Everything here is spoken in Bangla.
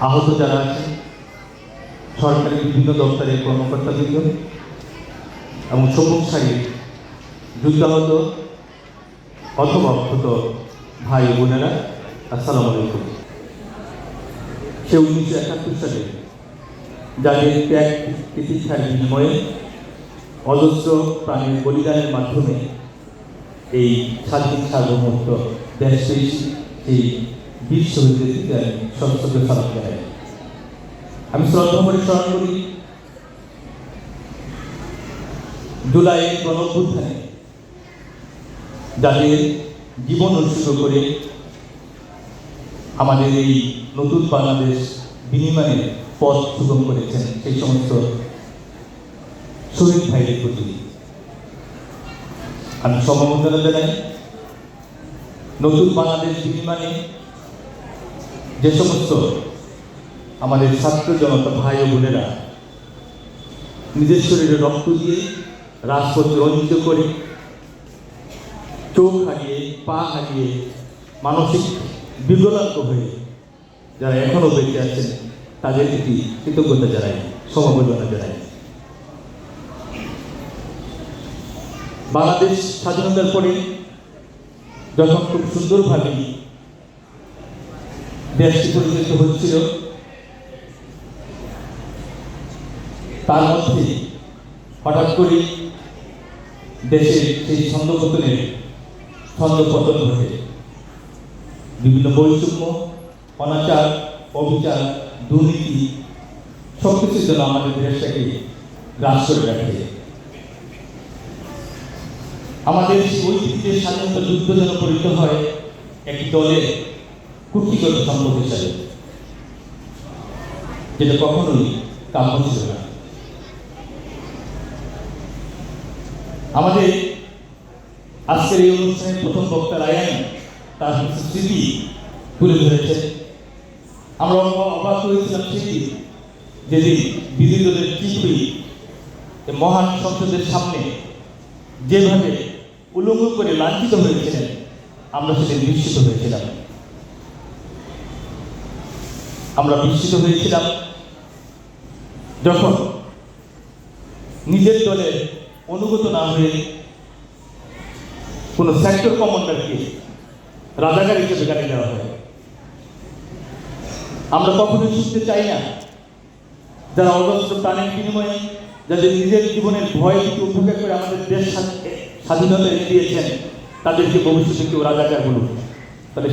আহত যারা আছেন সরকারি বিভিন্ন দপ্তরের কর্মকর্তাবৃন্দ এবং সবুজ সারির যুদ্ধাহত অথবা অক্ষত ভাই বোনেরা, আসসালামু আলাইকুম। সে উনিশশো একাত্তর সালে যাদের ত্যাগ প্রতীক্ষার বিনিময়ে অজস্র প্রাণীর বলিদানের মাধ্যমে এই স্বাধীন সার্বভৌমত্ব দেশ সেই বীর শহীদদের প্রতি আমি সশ্রদ্ধ সালাম জানাই আমি শ্রদ্ধা করে স্মরণ করি জুলাইয়ের গণঅভ্যুত্থানে যাদের জীবন উৎসর্গ করে আমাদের এই নতুন বাংলাদেশ বিনিময়ের পথ সুগম করেছেন সেই সমস্ত শহীদ ভাইদের প্রতি। আমি সমবেদনা জানাই, নতুন বাংলাদেশ বিনিময়ে যে সমস্ত আমাদের ছাত্র জনতা, ভাই ও বোনেরা নিজের শরীরে রক্ত দিয়ে রাজপথে রঞ্জিত করে চোখ হারিয়ে, পা হারিয়ে মানসিক বিকলাঙ্গ হয়ে যারা এখনও বেঁচে আছেন, তাদের প্রতি কৃতজ্ঞতা জানাই, সমবেদনা জানাই। বাংলাদেশ স্বাধীনতার পরে যখন খুব সুন্দরভাবে দেশটি পরিচালিত হচ্ছিল, তার মধ্যে হঠাৎ করে দেশের সেই ছন্দপতনের ছন্দপতন ঘটে। বিভিন্ন বৈষম্য, অনাচার, অবিচার, দুর্নীতি সব কিছুর জন্য আমাদের দেশটাকে গ্রাস করে রাখে। আমাদের ঐতিহ্যের স্বাধীনতা যুদ্ধ যেন পরিণত হয় একটি দলের কুক্ষিগত সম্পদ হিসাবে, যেটা কখনোই কাম্য ছিল না। আমাদের আজকের এই অনুষ্ঠানের প্রথম বক্তা রায়ান, তার স্মৃতি তুলে ধরেছেন আমরা অবাক- হয়েছিলাম সেদিন, যেদিন বিরোধী দলের চিঠি মহান সংসদের সামনে যেভাবে উলঙ্গ করে লাঞ্ছিত হয়েছিলেন, আমরা সেদিন বিস্মিত হয়েছিলাম। আমরা বিস্মিত হয়েছিলাম। যখন নিজের দলের অনুগত না হয়ে কোনো সেক্টর কমান্ডারকে রাজাকার হিসেবে গাড়ি দেওয়া হয়, আমরা কখনোই শুনতে চাই না যারা অজস্র প্রাণের বিনিময়ে যাদের নিজের জীবনের ভয় থেকে করে আমাদের দেশ স্বাধীনতা দিয়েছেন, তাদেরকে ভবিষ্যতে কেউ রাজাকার বলুন তাহলে